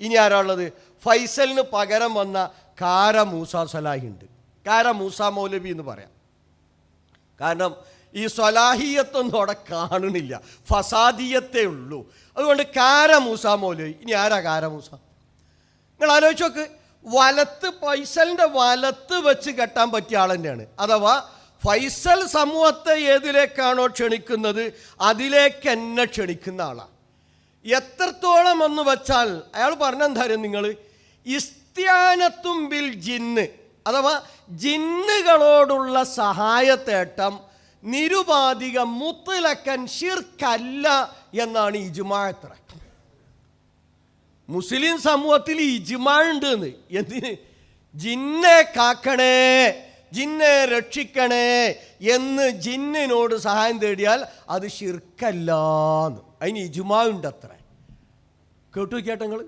ഇനി ആരാളുള്ളത് ഫൈസലിന് പകരം വന്ന കാര മൂസ സലാഹി ഉണ്ട് കാര മൂസ മൗലവി എന്ന് പറയാം. കാരണം ഈ സ്വലാഹിയത്തൊന്നും അവിടെ കാണുന്നില്ല. ഫസാദിയത്തേ ഉള്ളൂ. അതുകൊണ്ട് കാര മൂസ മൗലവി. ഇനി ആരാ കാര മൂസ? നിങ്ങൾ ആലോചിച്ച് നോക്ക്. വലത്ത് ഫൈസലിന്റെ വലത്ത് വെച്ച് കെട്ടാൻ പറ്റിയ ആൾ തന്നെയാണ്. അഥവാ ഫൈസൽ സമൂഹത്തെ ഏതിലേക്കാണോ ക്ഷണിക്കുന്നത് അതിലേക്ക് എന്നെ ക്ഷണിക്കുന്ന ആളാണ് എത്രത്തോളം എന്ന് വച്ചാൽ അയാൾ പറഞ്ഞെന്തായാലും നിങ്ങൾ ഇസ്ത്യാനത്തും ബിൽ ജിന്ന് അഥവാ ജിന്നുകളോടുള്ള സഹായത്തേട്ടം നിരുപാധിക മുത്തലക്കൻ ശിർക്കല്ല എന്നാണ് ഇജുമാത്ര മുസ്ലിം സമൂഹത്തിൽ ഇജ്മാണ്ട് എന്ന് എന്തിന്? ജിന്നെ കാക്കണേ ജിന്നെ രക്ഷിക്കണേ എന്ന് ജിന്നിനോട് സഹായം തേടിയാൽ അത് ഷിർക്കല്ലാന്ന് അതിന് ഇജുമാവുണ്ട് അത്ര കേട്ടു കേട്ടങ്ങൾ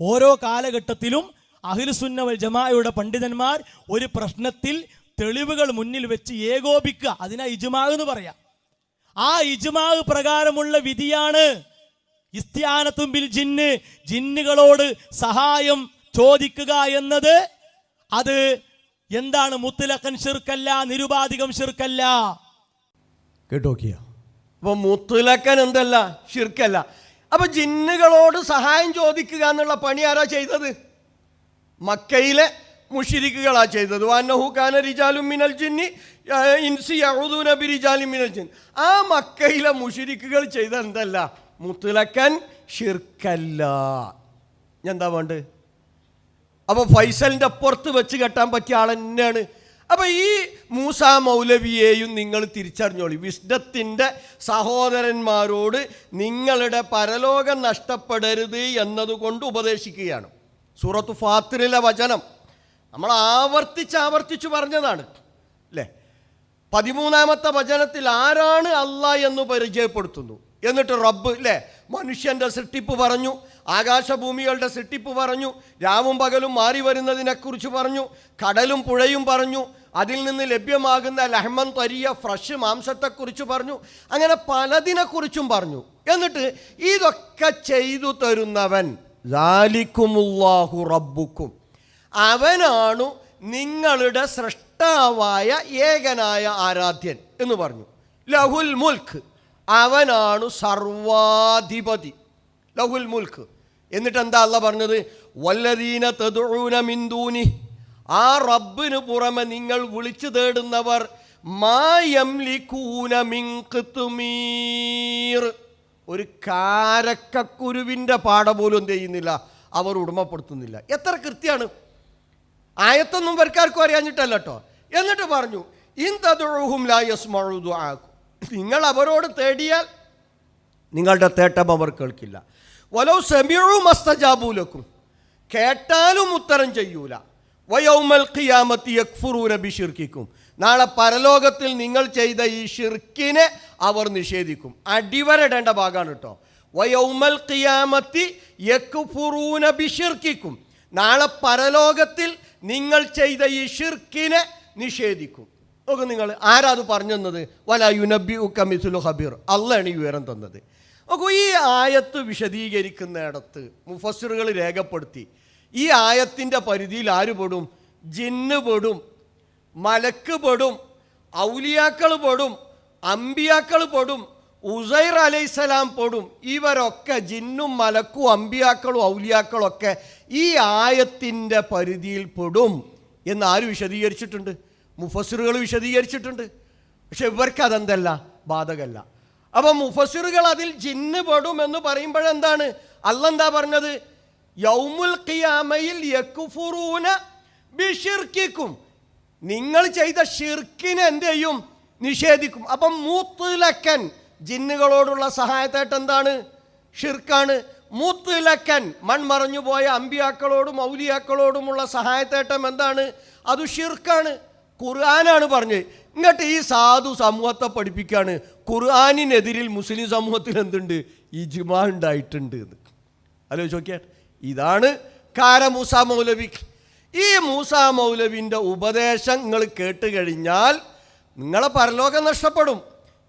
ഓരോ കാലഘട്ടത്തിലും അഹിൽസുന്ന വൽ ജമാഅയുടെ പണ്ഡിതന്മാർ ഒരു പ്രശ്നത്തിൽ തെളിവുകൾ മുന്നിൽ വെച്ച് ഏകോപിക്കുക. അതിനാ ഇജുമാ എന്ന് പറയാം. ആ ഇജുമാ പ്രകാരമുള്ള വിധിയാണ് ഇസ്ത്യാനത്തുമ്പിൽ ജിന്ന്. ജിന്നുകളോട് സഹായം ചോദിക്കുക എന്നത് അത് എന്താണ്? മുത്തലക്കൻ ഷിർക്കല്ല നിരുപാധികം ഷിർക്കല്ല കേട്ടോക്കിയ അപ്പൊ മുത്തുലക്കൻ എന്തല്ല? ഷിർക്കല്ല അപ്പോൾ ജിന്നുകളോട് സഹായം ചോദിക്കുക എന്നുള്ള പണി ആരാ ചെയ്തത്? മക്കയിലെ മുഷിരിക്കുകളാ ചെയ്തത്. വാന്നഹു കാന റിജാലും മിനൽ ജിന്നി ഇൻസി ഇൻസി യഊദൂന റിജാലും മിനൽ ജിൻ. ആ മക്കയിലെ മുഷിരിക്കുകൾ ചെയ്ത എന്തല്ല? മുത്തുലക്കൻ ഷിർക്കല്ല എന്താ വേണ്ടത്? അപ്പോൾ ഫൈസലിന്റെ അപ്പുറത്ത് വെച്ച് കെട്ടാൻ പറ്റിയ ആൾ തന്നെയാണ് അപ്പോൾ ഈ മൂസ മൗലവിയെയും നിങ്ങൾ തിരിച്ചറിഞ്ഞോളി. വിഷ്ണത്തിന്റെ സഹോദരന്മാരോട് നിങ്ങളുടെ പരലോകം നഷ്ടപ്പെടരുത് എന്നതുകൊണ്ട് ഉപദേശിക്കുകയാണ്. സൂറത്ത് ഫാത്തിറിലെ വചനം. നമ്മൾ ആവർത്തിച്ച് ആവർത്തിച്ചു പറഞ്ഞതാണ്. അല്ലേ പതിമൂന്നാമത്തെ വചനത്തിൽ ആരാണ് അല്ല എന്ന് പരിചയപ്പെടുത്തുന്നു. എന്നിട്ട് റബ്ബ് അല്ലേ മനുഷ്യന്റെ സൃഷ്ടിപ്പ് പറഞ്ഞു. ആകാശഭൂമികളുടെ സൃഷ്ടിപ്പ് പറഞ്ഞു. രാവും പകലും മാറി വരുന്നതിനെക്കുറിച്ച് പറഞ്ഞു. കടലും പുഴയും പറഞ്ഞു. അതിൽ നിന്ന് ലഭ്യമാകുന്ന ലഹ്മൻ തരിയ ഫ്രഷ് മാംസത്തെക്കുറിച്ച് പറഞ്ഞു അങ്ങനെ പലതിനെക്കുറിച്ചും പറഞ്ഞു. എന്നിട്ട് ഇതൊക്കെ ചെയ്തു തരുന്നവൻ ലാലിക്കുമുല്ലാഹു റബ്ബുക്കും. അവനാണു നിങ്ങളുടെ സൃഷ്ടാവായ ഏകനായ ആരാധ്യൻ എന്ന് പറഞ്ഞു. ലഹുൽ മുൽക്ക്. അവനാണു സർവാധിപതി. ലഹുൽ മുൽക്ക്. എന്നിട്ട് എന്താ അല്ല പറഞ്ഞത്? വല്ലദീന തതുഴൂന മിന്ദൂനി ആ റബ്ബിന് പുറമെ നിങ്ങൾ വിളിച്ചു തേടുന്നവർ ഒരു കാരക്കക്കുരുവിന്റെ പാട പോലും ചെയ്യുന്നില്ല അവർ ഉടമപ്പെടുത്തുന്നില്ല. എത്ര കൃത്യമാണ്? ആയത്തൊന്നും വർക്കാർക്കും അറിയാഞ്ഞിട്ടല്ല കേട്ടോ എന്നിട്ട് പറഞ്ഞു ഇന്തതുഴഹും ലായസ് മഴുതു ആക്കും നിങ്ങൾ അവരോട് തേടിയാൽ നിങ്ങളുടെ തേട്ടം അവർ കേൾക്കില്ല. വലോ സെമിഴു മസ്തജാബൂലക്കും കേട്ടാലും ഉത്തരം ചെയ്യൂല. വയൗമൽ ഖിയാമത്തി യക്ഫുറൂന ബിഷിർക്കിക്കും. നാളെ പരലോകത്തിൽ നിങ്ങൾ ചെയ്ത ഈ ഷിർക്കിനെ അവർ നിഷേധിക്കും. അടിവരടേണ്ട ഭാഗമാണ് കേട്ടോ വയോമൽ ഖിയാമത്തി യക്ഫുറൂന ബിഷിർക്കിക്കും. നാളെ പരലോകത്തിൽ നിങ്ങൾ ചെയ്ത ഈ ഷിർക്കിനെ നിഷേധിക്കും. നോക്ക് നിങ്ങൾ ആരാ അത് പറഞ്ഞു തന്നത് വല യുനബി ഉക്കമിസുലു ഹബീർ അള്ളാണ് ഈ വിവരം തന്നത്. നോക്കൂ ഈ ആയത്ത് വിശദീകരിക്കുന്നിടത്ത് മുഫസ്സിറുകൾ രേഖപ്പെടുത്തി. ഈ ആയത്തിന്റെ പരിധിയിൽ ആര് പെടും? ജിന്ന് പെടും മലക്ക് പെടും ഔലിയാക്കൾ പെടും അമ്പിയാക്കൾ പെടും ഉസൈർ അലൈസലാം പെടും. ഇവരൊക്കെ ജിന്നും മലക്കും അമ്പിയാക്കളും ഔലിയാക്കളും ഒക്കെ ഈ ആയത്തിന്റെ പരിധിയിൽ പെടും എന്ന് ആര് വിശദീകരിച്ചിട്ടുണ്ട്? മുഫസ്സിറുകൾ വിശദീകരിച്ചിട്ടുണ്ട്. പക്ഷെ ഇവർക്ക് അതെന്തല്ല? ബാധകല്ല. അപ്പം മുഫസ്സിറുകൾ അതിൽ ജിന്ന് പെടും എന്ന് പറയുമ്പോഴെന്താണ്? അല്ലെന്താ പറഞ്ഞത്? യൗമുൽ ഖിയാമയിൽ യക്കുഫുറൂന ബിഷിർക്കിക്കും. നിങ്ങൾ ചെയ്ത ഷിർക്കിനെ എന്ത് ചെയ്യും? നിഷേധിക്കും. അപ്പം മൂത്തുലക്കൻ ജിന്നുകളോടുള്ള സഹായത്തായിട്ട് എന്താണ്? ഷിർക്കാണ്. മൂത്തുലക്കൻ മൺമറഞ്ഞു പോയ അമ്പിയാക്കളോടും ഔലിയാക്കളോടുമുള്ള സഹായത്തേട്ടം എന്താണ്? അത് ഷിർക്കാണ്. ഖുർആനാണ് പറഞ്ഞത്. ഇങ്ങോട്ട് ഈ സാധു സമൂഹത്തെ പഠിപ്പിക്കുകയാണ് ഖുർആാനിനെതിരിൽ മുസ്ലിം സമൂഹത്തിൽ എന്തുണ്ട്? ഇജ്മാ ഉണ്ടായിട്ടുണ്ട് എന്ന്. ആലോചിച്ച് നോക്കിയാൽ ഇതാണ് കാര മൂസ മൗലവി. ഈ മൂസ മൗലവിന്റെ ഉപദേശം നിങ്ങൾ കേട്ട് കഴിഞ്ഞാൽ നിങ്ങളെ പരലോകം നഷ്ടപ്പെടും.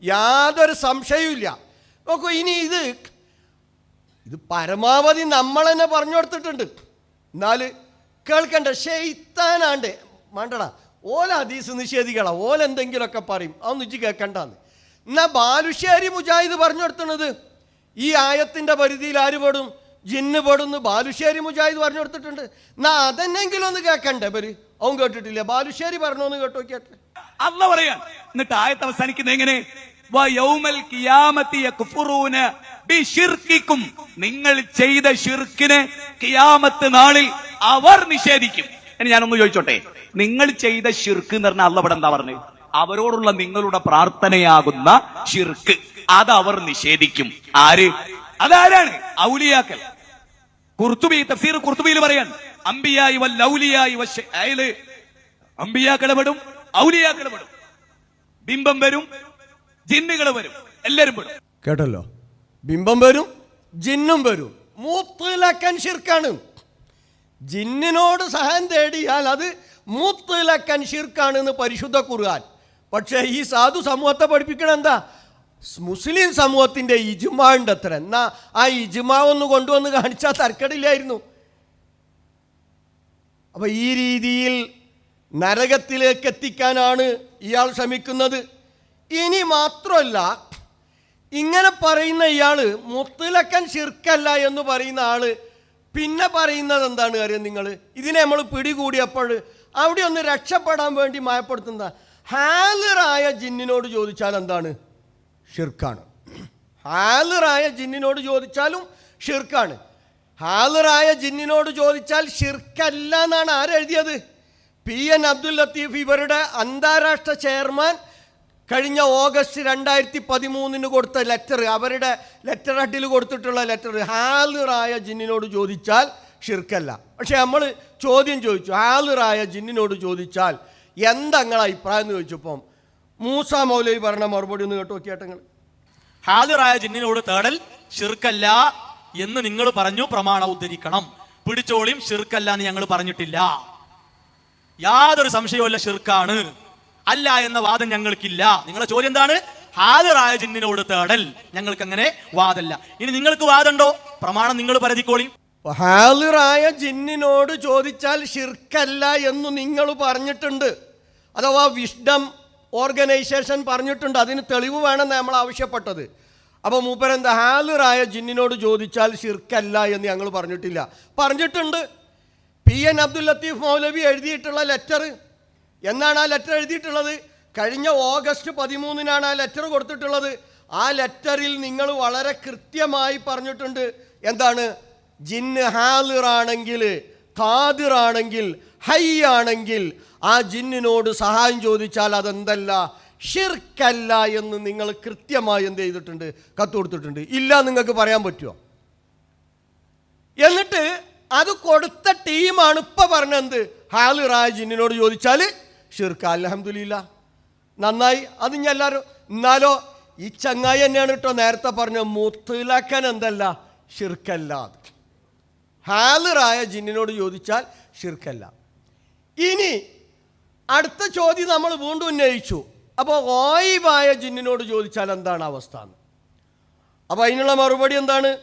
യാതൊരു സംശയവുമില്ല. നോക്കൂ ഇനി ഇത് ഇത് പരമാവധി നമ്മൾ തന്നെ പറഞ്ഞു കൊടുത്തിട്ടുണ്ട്. എന്നാൽ കേൾക്കണ്ട ഷെയ്ത്താനാണ്ട് വേണ്ടടാ ഓല ഹദീസ് നിഷേധിക്കടാ ഓല എന്തെങ്കിലുമൊക്കെ പറയും. അതൊന്നും ഇജ്ജ് കേൾക്കണ്ടാന്ന്. എന്നാൽ ബാലുശ്ശേരി മുജാഹിദ് പറഞ്ഞു കൊടുത്തണത് ഈ ആയത്തിന്റെ പരിധിയിൽ ആര് പെടും? ജിന്ന് പെടുന്നു. ബാലുശ്ശേരി മുജാഹിദ് പറഞ്ഞു കൊടുത്തിട്ടുണ്ട്. എന്നാ അതെന്നെങ്കിലും ഒന്ന് കേൾക്കണ്ടേ ഇവർ അവൻ കേട്ടിട്ടില്ല. ബാലുശ്ശേരി പറഞ്ഞോന്ന് കേട്ടോ കേട്ടെ അല്ല പറയാ എന്നിട്ട് ആയത്ത് അവസാനിക്കുന്നത് എങ്ങനെ? നിങ്ങൾ ചെയ്ത ഷിർക്കിനെ കിയാമത്ത് നാളിൽ അവർ നിഷേധിക്കും. എന്ന് ഞാനൊന്ന് ചോദിച്ചോട്ടെ. നിങ്ങൾ ചെയ്ത ഷിർക്ക് എന്ന് പറഞ്ഞാൽ അല്ല ഇവിടെ എന്താ പറഞ്ഞത് അവരോടുള്ള നിങ്ങളുടെ പ്രാർത്ഥനയാകുന്ന ഷിർക്ക് അത് അവർ നിഷേധിക്കും. ആര്? അതാരാണ്? ഔലിയാക്കൽ കുർത്തുബി തഫ്സീർ കുർത്തുബിയിൽ പറയാൻ അമ്പിയായി വൽ ഔലിയായി വശ അയൽ അമ്പിയാക്കളെ പെടും ഔലിയാക്കളെ പെടും. ബിംബം വരും ജിന്നുകൾ വരും എല്ലാരും പെടും. കേട്ടല്ലോ? ബിംബം വരും ജിന്നും വരും. മൂത്തിലക്കൻ ശിർക്കാണ്. ജിന്നിനോട് സഹായം തേടിയാൽ അത് മൂത്തിലക്കൻ ശിർക്കാണ് എന്ന് പരിശുദ്ധ കുറുകാൻ പക്ഷേ ഈ സാധു സമൂഹത്തെ പഠിപ്പിക്കണം എന്താ? മുസ്ലിം സമൂഹത്തിന്റെ ഇജുമാവുണ്ട് അത്ര എന്നാ ആ ഇജുമാവൊന്ന് കൊണ്ടുവന്ന് കാണിച്ചാൽ തർക്കടില്ലായിരുന്നു. അപ്പോൾ ഈ രീതിയിൽ നരകത്തിലേക്ക് എത്തിക്കാനാണ് ഇയാൾ ശ്രമിക്കുന്നത്. ഇനി മാത്രമല്ല ഇങ്ങനെ പറയുന്ന ഇയാൾ മുത്തലക്കൻ ശിർക്കല്ല എന്ന് പറയുന്ന ആൾ പിന്നെ പറയുന്നത് എന്താണ് കാര്യം നിങ്ങൾ ഇതിനെ നമ്മൾ പിടികൂടിയപ്പോൾ അവിടെ ഒന്ന് രക്ഷപ്പെടാൻ വേണ്ടി മയപ്പെടുത്തുന്ന ഹാലറായ ജിന്നിനോട് ചോദിച്ചാൽ എന്താണ്? ഷിർക്കാണ്. ഹാലറായ ജിന്നിനോട് ചോദിച്ചാലും ഷിർക്കാണ്. ഹാലറായ ജിന്നിനോട് ചോദിച്ചാൽ ഷിർക്കല്ല എന്നാണ് ആരെഴുതിയത്? പി. എൻ. അബ്ദുൽ ലത്തീഫ് ഇവരുടെ അന്താരാഷ്ട്ര ചെയർമാൻ കഴിഞ്ഞ ഓഗസ്റ്റ് രണ്ടായിരത്തി പതിമൂന്നിന് കൊടുത്ത ലെറ്റർ അവരുടെ ലെറ്റർ ഹട്ടിൽ കൊടുത്തിട്ടുള്ള ലെറ്റർ ഹാലിറായ ജിന്നിനോട് ചോദിച്ചാൽ ഷിർക്കല്ല. പക്ഷേ നമ്മൾ ചോദ്യം ചോദിച്ചു ഹാലിറായ ജിന്നിനോട് ചോദിച്ചാൽ എന്താ നിങ്ങളെ അഭിപ്രായം എന്ന് ചോദിച്ചപ്പം മൂസ മൗലവി പറഞ്ഞ മറുപടി ഒന്ന് കേട്ടോ കേട്ടങ്ങൾ ഹാജറായ ജിന്നിനോട് തേടൽ ഷിർക്കല്ല എന്ന് നിങ്ങൾ പറഞ്ഞു പ്രമാണം ഉദ്ധരിക്കണം. പിടിച്ചോളിയും ഷിർക്കല്ല എന്ന് ഞങ്ങൾ പറഞ്ഞിട്ടില്ല. യാതൊരു സംശയവുമല്ല ഷിർക്കാണ് അല്ല എന്ന വാദം ഞങ്ങൾക്കില്ല. നിങ്ങളുടെ ചോദ്യം എന്താണ്? ഹാജറായ ജിന്നിനോട് തേടൽ. ഞങ്ങൾക്ക് അങ്ങനെ വാദല്ല. ഇനി നിങ്ങൾക്ക് വാദമുണ്ടോ? പ്രമാണം നിങ്ങൾ പരതിക്കോളിയും ഹാലിറായ ജിന്നിനോട് ചോദിച്ചാൽ ഷിർക്കല്ല എന്ന് നിങ്ങൾ പറഞ്ഞിട്ടുണ്ട്. അഥവാ വിഷ്ഡം ഓർഗനൈസേഷൻ പറഞ്ഞിട്ടുണ്ട് അതിന് തെളിവ് വേണമെന്ന് നമ്മൾ ആവശ്യപ്പെട്ടത്. അപ്പോൾ മൂപ്പരെന്താ ഹാലറായ ജിന്നിനോട് ചോദിച്ചാൽ ശിർക്കല്ല എന്ന് ഞങ്ങൾ പറഞ്ഞിട്ടില്ല. പറഞ്ഞിട്ടുണ്ട്. പി എൻ അബ്ദുൽ ലത്തീഫ് മൗലവി എഴുതിയിട്ടുള്ള ലെറ്റർ എന്നാണ് ആ ലെറ്റർ എഴുതിയിട്ടുള്ളത്? കഴിഞ്ഞ ഓഗസ്റ്റ് പതിമൂന്നിനാണ് ആ ലെറ്റർ കൊടുത്തിട്ടുള്ളത്. ആ ലെറ്ററിൽ നിങ്ങൾ വളരെ കൃത്യമായി പറഞ്ഞിട്ടുണ്ട്. എന്താണ്? ജിന്ന് ഹാലിറാണെങ്കിൽ ഖാദിറാണെങ്കിൽ ഹൈ ആണെങ്കിൽ ആ ജിന്നിനോട് സഹായം ചോദിച്ചാൽ അതെന്തല്ല? ഷിർക്കല്ല എന്ന് നിങ്ങൾ കൃത്യമായി എന്ത് ചെയ്തിട്ടുണ്ട്? കത്ത് കൊടുത്തിട്ടുണ്ട്. ഇല്ല നിങ്ങൾക്ക് പറയാൻ പറ്റുമോ എന്നിട്ട് അത് കൊടുത്ത ടീമാണ് ഇപ്പൊ പറഞ്ഞത് ഹാലിറായ ജിന്നിനോട് ചോദിച്ചാൽ ഷിർക്ക അലഹമില്ല നന്നായി. അത് ഞാൻ എല്ലാവരും എന്നാലോ ഈ ചങ്ങായി തന്നെയാണ് കേട്ടോ നേരത്തെ പറഞ്ഞ മുത്തിലക്കൻ എന്തല്ല? ഷിർക്കല്ല അത് ഹാലിറായ ജിന്നിനോട് ചോദിച്ചാൽ ഷിർക്കല്ല ഇനി അടുത്ത ചോദ്യം നമ്മൾ വീണ്ടും ഉന്നയിച്ചു. അപ്പോൾ ഓയിബായ ജിന്നിനോട് ചോദിച്ചാൽ എന്താണ് അവസ്ഥ എന്ന്. അപ്പോൾ അതിനുള്ള മറുപടി എന്താണ്?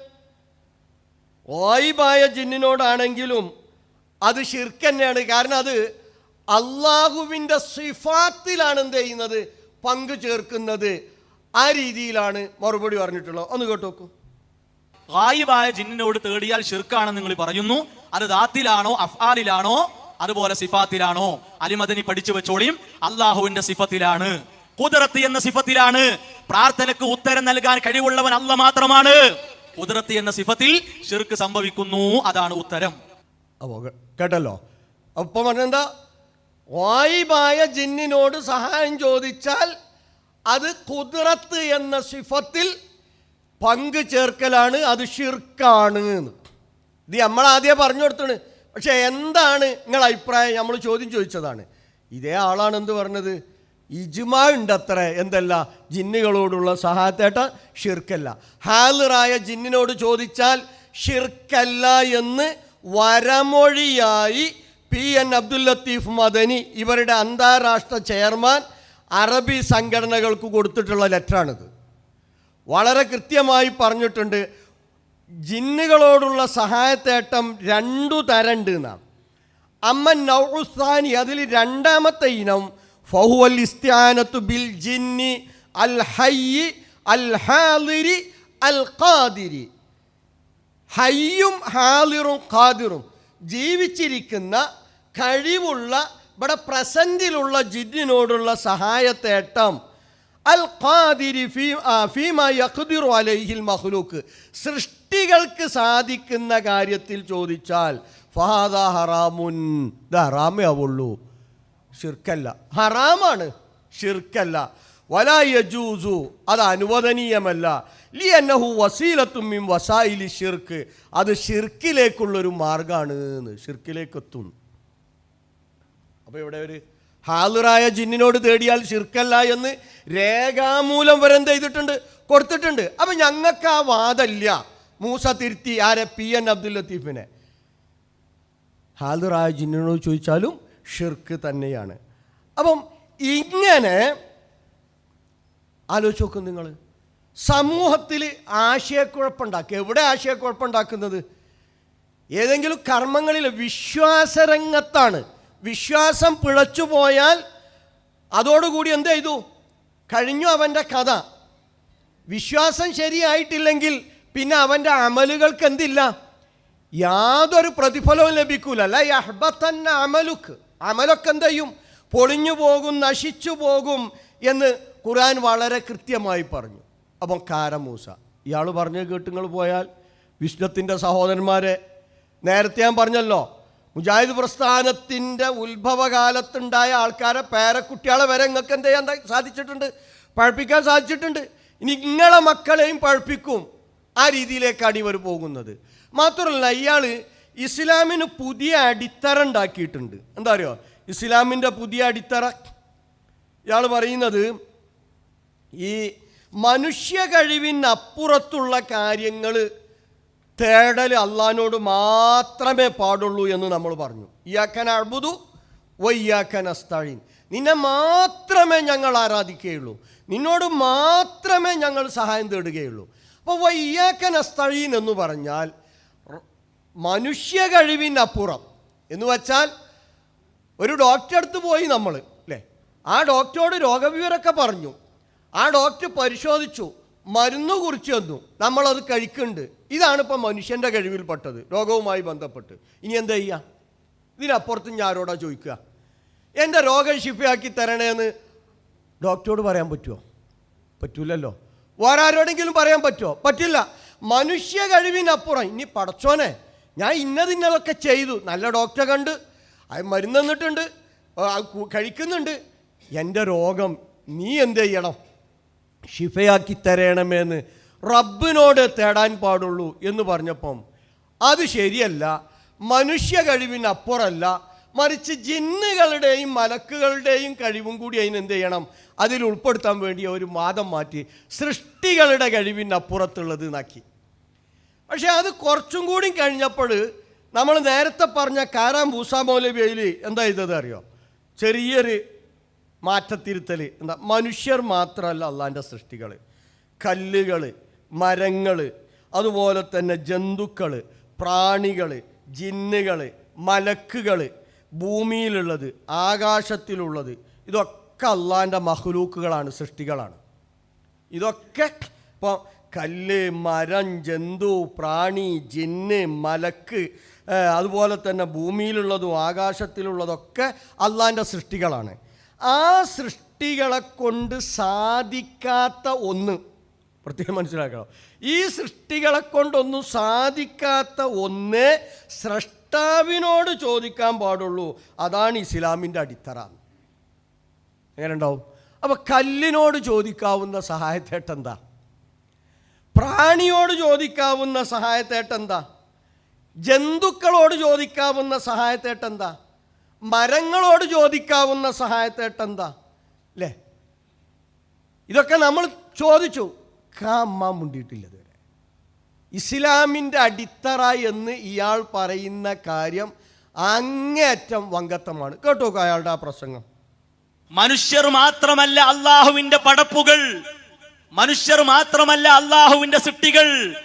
ഓയിബായ ജിന്നിനോടാണെങ്കിലും അത് ഷിർക്ക് തന്നെയാണ് കാരണം അത് അള്ളാഹുവിന്റെ സിഫാത്തിലാണ് എന്ത് ചെയ്യുന്നത്? പങ്കു ചേർക്കുന്നത്. ആ രീതിയിലാണ് മറുപടി പറഞ്ഞിട്ടുള്ളത്. ഒന്ന് കേട്ടോക്കൂ ഗായിബായ ജിന്നിനോട് തേടിയാൽ ഷിർക്കാണെന്ന് നിങ്ങൾ പറയുന്നു. അത് ദാത്തിലാണോ അഫ്ആലിലാണോ അതുപോലെ സിഫാത്തിലാണോ? അലിമദനി പഠിച്ചു വെച്ചോളിയും അള്ളാഹുവിന്റെ സിഫത്തിലാണ്. കുതിരത്ത് എന്ന സിഫത്തിലാണ്. പ്രാർത്ഥനക്ക് ഉത്തരം നൽകാൻ കഴിവുള്ളവൻ അല്ല മാത്രമാണ്. കുതിരത്ത് എന്ന സിഫത്തിൽ ഷിർക്ക് സംഭവിക്കുന്നു അതാണ് ഉത്തരം. കേട്ടല്ലോ. അപ്പൊ പറഞ്ഞെന്താ? വായിബായ ജിന്നിനോട് സഹായം ചോദിച്ചാൽ അത് കുതിരത്ത് എന്ന സിഫത്തിൽ പങ്ക് ചേർക്കലാണ് അത് ഷിർക്കാണ് ഇത് നമ്മൾ ആദ്യം പറഞ്ഞു കൊടുത്താണ്. പക്ഷെ എന്താണ് നിങ്ങളുടെ അഭിപ്രായം? നമ്മൾ ചോദ്യം ചോദിച്ചതാണ്. ഇതേ ആളാണ് എന്ത് പറഞ്ഞത്? ഇജ്മാ ഉണ്ട് അത്ര എന്തല്ല? ജിന്നുകളോടുള്ള സഹായത്തേട്ട ഷിർക്കല്ല. ഹാലിറായ ജിന്നിനോട് ചോദിച്ചാൽ ഷിർക്കല്ല എന്ന് വരമൊഴിയായി പി എൻ അബ്ദുൽ ലത്തീഫ് മദനി ഇവരുടെ അന്താരാഷ്ട്ര ചെയർമാൻ അറബി സംഘടനകൾക്ക് കൊടുത്തിട്ടുള്ള ലെറ്ററാണിത്. വളരെ കൃത്യമായി പറഞ്ഞിട്ടുണ്ട്. ജിന്നുകളോടുള്ള സഹായത്തേട്ടം രണ്ടു തരണ്ട് എന്നാണ്. അമ്മൻ നൗസാനി അതിൽ രണ്ടാമത്തെ ഇനം ഫഹുവൽ ഇസ്ത്യാനത്തു ബിൽ ജിന്നി അൽ ഹയ്യി അൽ ഹാദിരി അൽ ഖാദിരി. ഹയ്യും ഹാദിറും ഖാദിറും ജീവിച്ചിരിക്കുന്ന കഴിവുള്ള ഇവിടെ പ്രസന്റിലുള്ള ജിന്നിനോടുള്ള സഹായത്തേട്ടം. അൽ ഖാദിരി ഫീ ഫീമ യഖ്ദിറു അലൈഹിൽ മഖ്ലൂക്ക് സൃഷ്ടികൾക്ക് സാധിക്കുന്ന കാര്യത്തിൽ ചോദിച്ചാൽ ഫാദ ഹറാമുൻ. ഇത് ഹറാമേ ആവുള്ളൂ. ഷിർക്കല്ല ഹറാമാണ്. ഷിർക്കല്ല വലാ യജൂസു. അത് അനുവദനീയമല്ല. ലി എന്നഹു വസീലത്തുമ്മിം വസായിലി ഷിർക്ക് അത് ഷിർക്കിലേക്കുള്ളൊരു മാർഗമാണ് എന്ന്. ഷിർക്കിലേക്ക് അപ്പോൾ ഇവിടെ ഒരു ഹാളിറായ ജിന്നിനോട് തേടിയാൽ ഷിർക്കല്ല എന്ന് രേഖാമൂലം വരെ എന്ത് ചെയ്തിട്ടുണ്ട്? കൊടുത്തിട്ടുണ്ട്. അപ്പം ഞങ്ങൾക്ക് ആ വാദമില്ല. മൂസ തിരുത്തി ആരെ? പി എൻ അബ്ദുൽ ലത്തീഫിനെ. ഹാദുറായ ജിന്നിനോട് ചോദിച്ചാലും ഷിർക്ക് തന്നെയാണ്. അപ്പം ഇങ്ങനെ ആലോചിച്ച് നോക്കും നിങ്ങൾ. സമൂഹത്തിൽ ആശയക്കുഴപ്പമുണ്ടാക്കുക. എവിടെ ആശയക്കുഴപ്പമുണ്ടാക്കുന്നത്? ഏതെങ്കിലും കർമ്മങ്ങളിൽ വിശ്വാസരംഗത്താണ്. വിശ്വാസം പിഴച്ചു പോയാൽ അതോടുകൂടി എന്ത് ചെയ്തു? കഴിഞ്ഞു അവന്റെ കഥ. വിശ്വാസം ശരിയായിട്ടില്ലെങ്കിൽ പിന്നെ അവന്റെ അമലുകൾക്ക് എന്തില്ല? യാതൊരു പ്രതിഫലവും ലഭിക്കൂല. അല്ല യഹ്ബത്തന്ന അമലുക്ക്. അമലൊക്കെ എന്ത് ചെയ്യും? പൊളിഞ്ഞു പോകും നശിച്ചു പോകും എന്ന് ഖുർആൻ വളരെ കൃത്യമായി പറഞ്ഞു. അപ്പം കാരമൂസ. ഇയാൾ പറഞ്ഞു കേട്ടുങ്ങൾ പോയാൽ വിഷ്ണത്തിന്റെ സഹോദരന്മാരെ നേരത്തെ ഞാൻ പറഞ്ഞല്ലോ മുജാഹിദ് പ്രസ്ഥാനത്തിന്റെ ഉത്ഭവകാലത്തുണ്ടായ ആൾക്കാരെ പേരക്കുട്ടികളെ വരെ നിങ്ങൾക്ക് എന്ത് ചെയ്യാൻ സാധിച്ചിട്ടുണ്ട്? പഴപ്പിക്കാൻ സാധിച്ചിട്ടുണ്ട്. ഇനി നിങ്ങളെ മക്കളെയും പഴപ്പിക്കും ആ രീതിയിലേക്കാണ് ഇവർ പോകുന്നത്. മാത്രമല്ല ഇയാൾ ഇസ്ലാമിന് പുതിയ അടിത്തറ ഉണ്ടാക്കിയിട്ടുണ്ട്. എന്താ അറിയോ? ഇസ്ലാമിന്റെ പുതിയ അടിത്തറ. ഇയാൾ പറയുന്നത് ഈ മനുഷ്യ കഴിവിനപ്പുറത്തുള്ള കാര്യങ്ങൾ തേടൽ അള്ളഹാനോട് മാത്രമേ പാടുള്ളൂ എന്ന് നമ്മൾ പറഞ്ഞു. ഇയാക്കൻ അഴുതു വയ്യാക്കൻ അസ്താഴീൻ നിന്നെ മാത്രമേ ഞങ്ങൾ ആരാധിക്കുകയുള്ളൂ. നിന്നോട് മാത്രമേ ഞങ്ങൾ സഹായം തേടുകയുള്ളൂ. അപ്പോൾ വയ്യാക്കൻ അസ്തഴീൻ എന്ന് പറഞ്ഞാൽ മനുഷ്യ കഴിവിനപ്പുറം. എന്ന് വച്ചാൽ ഒരു ഡോക്ടറെ അടുത്ത് പോയി നമ്മൾ അല്ലേ ആ ഡോക്ടറോട് രോഗവിവരമൊക്കെ പറഞ്ഞു. ആ ഡോക്ടർ പരിശോധിച്ചു. മരുന്ന് കുറിച്ച് തന്നു. നമ്മളത് കഴിക്കുന്നുണ്ട്. ഇതാണ് ഇപ്പം മനുഷ്യന്റെ കഴിവിൽപ്പെട്ടത് രോഗവുമായി ബന്ധപ്പെട്ട്. ഇനി എന്താ ചെയ്യുക ഇതിനപ്പുറത്ത് ഞാൻ ആരോടാ ചോദിക്കുക? എന്റെ രോഗം ശിഫയാക്കി തരണേന്ന് ഡോക്ടറോട് പറയാൻ പറ്റുമോ പറ്റൂലല്ലോ. വേറെ ആരോടെങ്കിലും പറയാൻ പറ്റുമോ പറ്റില്ല. മനുഷ്യ കഴിവിനപ്പുറം. ഇനി പടച്ചോനെ ഞാൻ ഇന്നതിന്നതൊക്കെ ചെയ്തു. നല്ല ഡോക്ടറെ കണ്ട് അത് മരുന്ന് തന്നിട്ടുണ്ട് കഴിക്കുന്നുണ്ട്. എന്റെ രോഗം നീ എന്ത് ചെയ്യണം? ഷിഫയാക്കി തരണമേന്ന് റബ്ബിനോട് തേടാൻ പാടുള്ളൂ എന്ന് പറഞ്ഞപ്പം അത് ശരിയല്ല. മനുഷ്യ കഴിവിനപ്പുറമല്ല മറിച്ച് ജിന്നുകളുടെയും മലക്കുകളുടെയും കഴിവും കൂടി അതിനെന്ത് ചെയ്യണം? അതിൽ ഉൾപ്പെടുത്താൻ വേണ്ടി ഒരു വാദം മാറ്റി സൃഷ്ടികളുടെ കഴിവിനപ്പുറത്തുള്ളത് നാക്കി പക്ഷേ അത് കുറച്ചും കൂടി കഴിഞ്ഞപ്പോൾ നമ്മൾ നേരത്തെ പറഞ്ഞ കാരാം മൂസ മൗലവിയിൽ എന്താ ചെയ്തത് അറിയോ? ചെറിയൊരു മാറ്റത്തിരുത്തൽ എന്താ? മനുഷ്യർ മാത്രമല്ല അള്ളാന്റെ സൃഷ്ടികൾ കല്ലുകൾ മരങ്ങൾ അതുപോലെ തന്നെ ജന്തുക്കൾ പ്രാണികൾ ജിന്നുകൾ മലക്കുകൾ ഭൂമിയിലുള്ളത് ആകാശത്തിലുള്ളത്. ഇതൊക്കെ അള്ളാന്റെ മഹ്ലൂക്കുകളാണ് സൃഷ്ടികളാണ്. ഇതൊക്കെ ഇപ്പോൾ കല്ല് മരം ജന്തു പ്രാണി ജിന്ന് മലക്ക് അതുപോലെ തന്നെ ഭൂമിയിലുള്ളതും ആകാശത്തിലുള്ളതൊക്കെ അള്ളാന്റെ സൃഷ്ടികളാണ്. ആ സൃഷ്ടികളെ കൊണ്ട് സാധിക്കാത്ത ഒന്ന് പ്രത്യേകം മനസ്സിലാക്കണം. ഈ സൃഷ്ടികളെ കൊണ്ടൊന്നും സാധിക്കാത്ത ഒന്ന് സ്രഷ്ടാവിനോട് ചോദിക്കാൻ പാടുള്ളൂ. അതാണ് ഇസ്ലാമിന്റെ അടിത്തറ. എങ്ങനെ ഉണ്ടാവും അപ്പോൾ കല്ലിനോട് ചോദിക്കാവുന്ന സഹായത്തേട്ടെന്താ പ്രാണിയോട് ചോദിക്കാവുന്ന സഹായത്തേട്ടെന്താ ജന്തുക്കളോട് ചോദിക്കാവുന്ന സഹായത്തേട്ടെന്താ മരങ്ങളോട് ചോദിക്കാവുന്ന സഹായത്തേട്ടെന്താ അല്ലേ ഇതൊക്കെ നമ്മൾ ചോദിച്ചു. കാമ്മ മുണ്ടിയിട്ടില്ലത്. ഇസ്ലാമിന്റെ അടിത്തറ എന്ന് ഇയാൾ പറയുന്ന കാര്യം അങ്ങേറ്റം വങ്കത്തമാണ്. കേട്ടോ അയാളുടെ ആ പ്രസംഗം. മനുഷ്യർ മാത്രമല്ല അള്ളാഹുവിന്റെ പടപ്പുകൾ. മനുഷ്യർ മാത്രമല്ല അള്ളാഹുവിന്റെ സൃഷ്ടികൾ.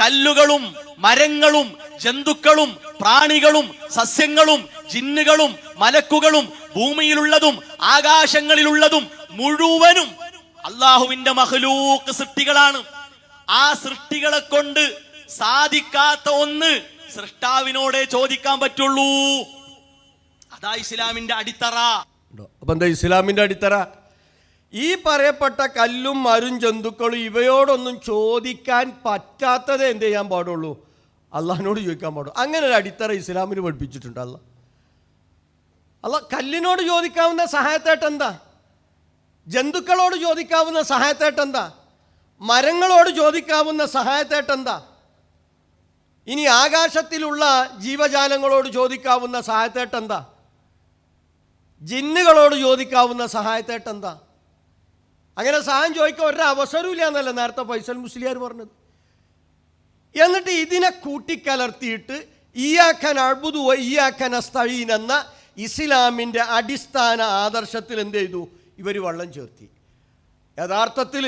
കല്ലുകളും മരങ്ങളും ജന്തുക്കളും പ്രാണികളും സസ്യങ്ങളും ജിന്നുകളും മലക്കുകളും ഭൂമിയിലുള്ളതും ആകാശങ്ങളിലുള്ളതും മുഴുവനും അള്ളാഹുവിന്റെ മഹലൂക്ക് സൃഷ്ടികളാണ്. ആ സൃഷ്ടികളെ കൊണ്ട് സാധിക്കാത്ത ഒന്ന് സൃഷ്ടാവിനോടെ ചോദിക്കാൻ പറ്റുള്ളൂ. അതാ ഇസ്ലാമിന്റെ അടിത്തറ. അപ്പൊ എന്താ ഇസ്ലാമിന്റെ അടിത്തറ? ഈ പറയപ്പെട്ട കല്ലും മരും ജന്തുക്കളും ഇവയോടൊന്നും ചോദിക്കാൻ പറ്റാത്തത് എന്ത് ചെയ്യാൻ പാടുള്ളൂ? അള്ളാഹിനോട് ചോദിക്കാൻ പാടുള്ളൂ. അങ്ങനെ ഒരു അടിത്തറ ഇസ്ലാമിന് പഠിപ്പിച്ചിട്ടുണ്ട് അല്ല അല്ല കല്ലിനോട് ചോദിക്കാവുന്ന സഹായത്തേട്ടെന്താ ജന്തുക്കളോട് ചോദിക്കാവുന്ന സഹായത്തായിട്ട് എന്താ? മരങ്ങളോട് ചോദിക്കാവുന്ന സഹായത്തേട്ടെന്താ ഇനി ആകാശത്തിലുള്ള ജീവജാലങ്ങളോട് ചോദിക്കാവുന്ന സഹായത്തേട്ടെന്താ ജിന്നുകളോട് ചോദിക്കാവുന്ന സഹായത്തേട്ടെന്താ അങ്ങനെ സഹായം ചോദിക്കാൻ ഒരു അവസരമില്ല എന്നല്ല നേരത്തെ ഫൈസൽ മുസ്ലിയാർ പറഞ്ഞത്. എന്നിട്ട് ഇതിനെ കൂട്ടിക്കലർത്തിയിട്ട് ഈയാക്കാൻ അഴുതു ഈയാക്കാൻ അസ്തഴീൻ എന്ന ഇസ്ലാമിന്റെ അടിസ്ഥാന ആദർശത്തിൽ എന്ത് ചെയ്തു? ഇവർ വള്ളം ചേർത്തി. യഥാർത്ഥത്തിൽ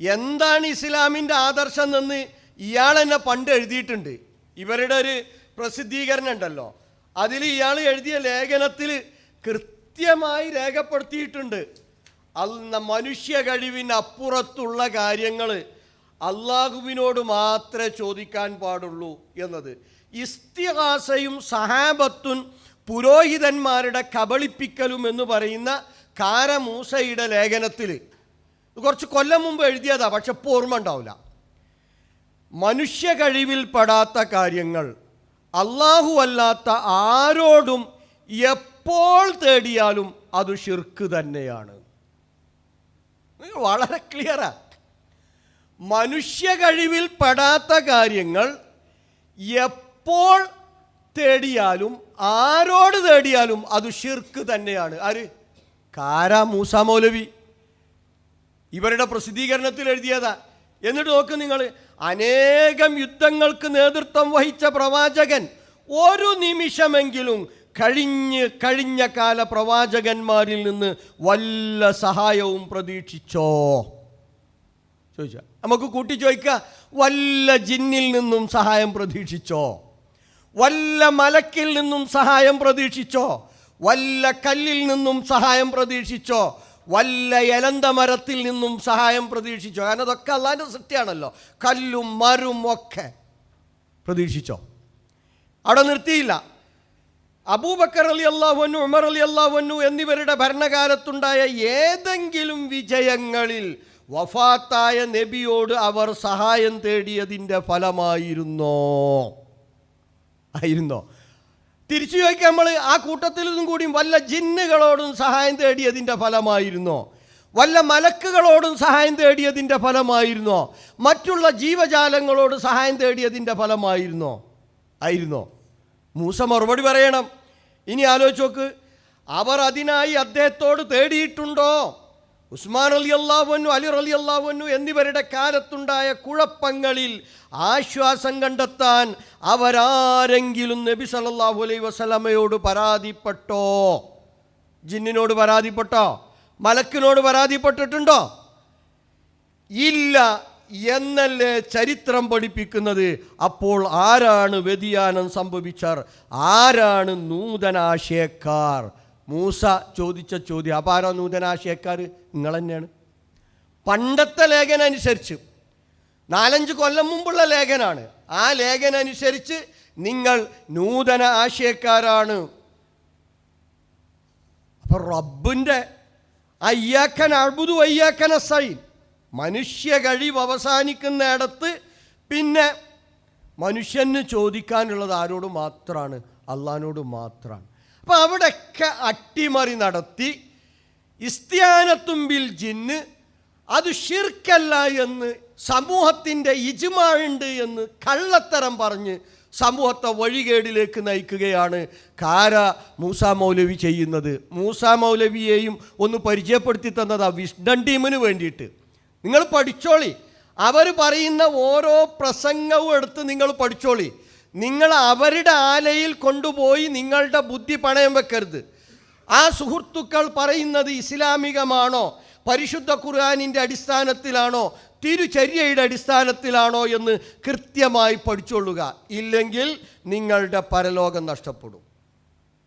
എന്താണ് ഇസ്ലാമിന്റെ ആദർശം എന്ന് ഇയാൾ എന്നെ പണ്ട് എഴുതിയിട്ടുണ്ട്. ഇവരുടെ ഒരു പ്രസിദ്ധീകരണം ഉണ്ടല്ലോ അതിൽ ഇയാൾ എഴുതിയ ലേഖനത്തിൽ കൃത്യമായി രേഖപ്പെടുത്തിയിട്ടുണ്ട്. അല്ല മനുഷ്യ കഴിവിനപ്പുറത്തുള്ള കാര്യങ്ങൾ അള്ളാഹുവിനോട് മാത്രമേ ചോദിക്കാൻ പാടുള്ളൂ എന്നത്. ഇസ്തിഹാസയും സഹാബത്തുൻ പുരോഹിതന്മാരുടെ കബളിപ്പിക്കലും എന്ന് പറയുന്ന കാരമൂസയുടെ ലേഖനത്തിൽ കുറച്ച് കൊല്ലം മുമ്പ് എഴുതിയതാ പക്ഷെ ഇപ്പോൾ ഓർമ്മ ഉണ്ടാവില്ല. മനുഷ്യ കഴിവിൽ പെടാത്ത കാര്യങ്ങൾ അള്ളാഹു അല്ലാത്ത ആരോടും എപ്പോൾ തേടിയാലും അത് ഷിർക്ക് തന്നെയാണ്. വളരെ ക്ലിയറാ മനുഷ്യ കഴിവിൽ പെടാത്ത കാര്യങ്ങൾ എപ്പോൾ തേടിയാലും ആരോട് തേടിയാലും അത് ഷിർക്ക് തന്നെയാണ്. ആര്? കാരാ മൂസ മൗലവി. ഇവരുടെ പ്രസിദ്ധീകരണത്തിൽ എഴുതിയതാ. എന്നിട്ട് നോക്ക് നിങ്ങൾ അനേകം യുദ്ധങ്ങൾക്ക് നേതൃത്വം വഹിച്ച പ്രവാചകൻ ഒരു നിമിഷമെങ്കിലും കഴിഞ്ഞ് കഴിഞ്ഞ കാല പ്രവാചകന്മാരിൽ നിന്ന് വല്ല സഹായവും പ്രതീക്ഷിച്ചോ? ചോദിച്ച. നമുക്ക് കൂട്ടി ചോദിക്കുക വല്ല ജിന്നിൽ നിന്നും സഹായം പ്രതീക്ഷിച്ചോ? വല്ല മലക്കിൽ നിന്നും സഹായം പ്രതീക്ഷിച്ചോ? വല്ല കല്ലിൽ നിന്നും സഹായം പ്രതീക്ഷിച്ചോ? വല്ല എലന്ത മരത്തിൽ നിന്നും സഹായം പ്രതീക്ഷിച്ചോ? കാരണം അതൊക്കെ അള്ളാന്റെ സൃഷ്ടിയാണല്ലോ. കല്ലും മരും ഒക്കെ പ്രതീക്ഷിച്ചോ? അവിടെ നിർത്തിയില്ല. അബൂബക്കർ അലി അള്ളാഹുനു ഉമർ അലി അള്ളാഹുനു എന്നിവരുടെ ഭരണകാലത്തുണ്ടായ ഏതെങ്കിലും വിജയങ്ങളിൽ വഫാത്തായ നബിയോട് അവർ സഹായം തേടിയതിന്റെ ഫലമായിരുന്നോ? ആയിരുന്നോ? തിരിച്ചു ചോദിക്കാം നമ്മൾ ആ കൂട്ടത്തിൽ നിന്നും കൂടിയും വല്ല ജിന്നുകളോടും സഹായം തേടിയതിന്റെ ഫലമായിരുന്നോ? വല്ല മലക്കുകളോടും സഹായം തേടിയതിന്റെ ഫലമായിരുന്നോ? മറ്റുള്ള ജീവജാലങ്ങളോട് സഹായം തേടിയതിന്റെ ഫലമായിരുന്നോ? ആയിരുന്നോ? മൂസ മറുപടി പറയണം. ഇനി ആലോചിച്ച് നോക്ക്. അവർ അതിനായി അദ്ദേഹത്തോട് തേടിയിട്ടുണ്ടോ? ഉസ്മാൻ അലി അള്ളാഹുവന്നു അലി അലി അള്ളാഹുവന്നു എന്നിവരുടെ കാലത്തുണ്ടായ കുഴപ്പങ്ങളിൽ ആശ്വാസം കണ്ടെത്താൻ അവരാരെങ്കിലും നബി സല്ലല്ലാഹു അലൈ വസല്ലമയോട് പരാതിപ്പെട്ടോ? ജിന്നിനോട് പരാതിപ്പെട്ടോ? മലക്കിനോട് പരാതിപ്പെട്ടിട്ടുണ്ടോ? ഇല്ല എന്നല്ലേ ചരിത്രം പഠിപ്പിക്കുന്നത്? അപ്പോൾ ആരാണ് വ്യതിയാനം സംഭവിച്ചാർ? ആരാണ് നൂതനാശയക്കാർ? മൂസ ചോദിച്ച ചോദ്യം അപാര നൂതനാശയക്കാർ നിങ്ങൾ തന്നെയാണ് പണ്ടത്തെ ലേഖനം അനുസരിച്ച് നാലഞ്ച് കൊല്ലം മുമ്പുള്ള ലേഖനാണ്. ആ ലേഖനം അനുസരിച്ച് നിങ്ങൾ നൂതന ആശയക്കാരാണ്. അപ്പൊ റബ്ബിന്റെ അയ്യാക്കൻ അഴുതു അയ്യാക്കൻ അസൈൻ മനുഷ്യ കഴിവ് അവസാനിക്കുന്നിടത്ത് പിന്നെ മനുഷ്യന് ചോദിക്കാനുള്ളത് ആരോട് മാത്രമാണ് അള്ളഹാനോട് മാത്രമാണ് അപ്പം അവിടെയൊക്കെ അട്ടിമറി നടത്തി ഇസ്ത്യാനത്തുമ്പിൽ ജിന്ന് അത് ഷിർക്കല്ല എന്ന് സമൂഹത്തിന്റെ ഇജുമാണ്ട് എന്ന് കള്ളത്തരം പറഞ്ഞ് സമൂഹത്തെ വഴികേടിലേക്ക് നയിക്കുകയാണ് കാര മൂസ മൗലവി ചെയ്യുന്നത്. മൂസ മൗലവിയെയും ഒന്ന് പരിചയപ്പെടുത്തി തന്നതാ വിഷ്ണൻ ടീമിന് വേണ്ടിയിട്ട്. നിങ്ങൾ പഠിച്ചോളി. അവർ പറയുന്ന ഓരോ പ്രസംഗവും എടുത്ത് നിങ്ങൾ പഠിച്ചോളി. നിങ്ങൾ അവരുടെ ആലയിൽ കൊണ്ടുപോയി നിങ്ങളുടെ ബുദ്ധി പണയം വെക്കരുത്. ആ സുഹൃത്തുക്കൾ പറയുന്നത് ഇസ്ലാമികമാണോ പരിശുദ്ധ ഖുർആാനിന്റെ അടിസ്ഥാനത്തിലാണോ തിരുചര്യയുടെ അടിസ്ഥാനത്തിലാണോ എന്ന് കൃത്യമായി പഠിച്ചുകൊള്ളുക. ഇല്ലെങ്കിൽ നിങ്ങളുടെ പരലോകം നഷ്ടപ്പെടും.